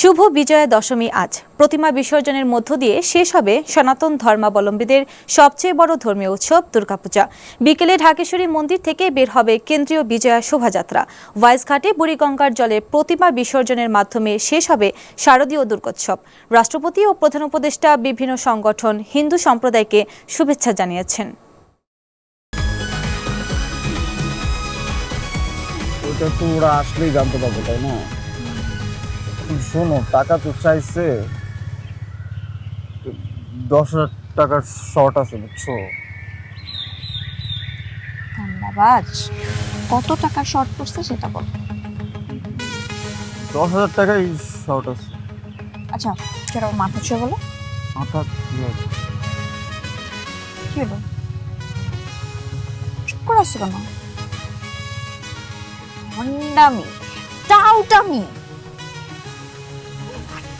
শুভ বিজয়া দশমী আজ। প্রতিমা বিসর্জনের মধ্য দিয়ে শেষ হবে সনাতন ধর্মাবলম্বীদের সবচেয়ে বড় ধর্মীয় উৎসব দুর্গাপূজা। বিকেলে ঢাকেশ্বরী মন্দির থেকে বের হবে কেন্দ্রীয় বিজয়া শোভাযাত্রা। ওয়াইজঘাটে বুড়িগঙ্গার জলে প্রতিমা বিসর্জনের মাধ্যমে শেষ হবে শারদীয় দুর্গোৎসব। রাষ্ট্রপতি ও প্রধান উপদেষ্টা বিভিন্ন সংগঠন হিন্দু সম্প্রদায়কে শুভেচ্ছা জানিয়েছেন। আসলেই জানতে পারবে, তাই না? শোনো টাকা তো চাইছে। দশ হাজার টাকার শর্ট আছে বুঝছ? ধন্যবাদ। কত টাকা শর্ট পড়ছে সেটা বল। দশ হাজার টাকাই শর্ট আছে। আচ্ছা সেটা মাথা ছুঁয়ে বলো। হবে? কি হলো? চুপ করে আসছো কেন? ভণ্ডামি টাউটামি।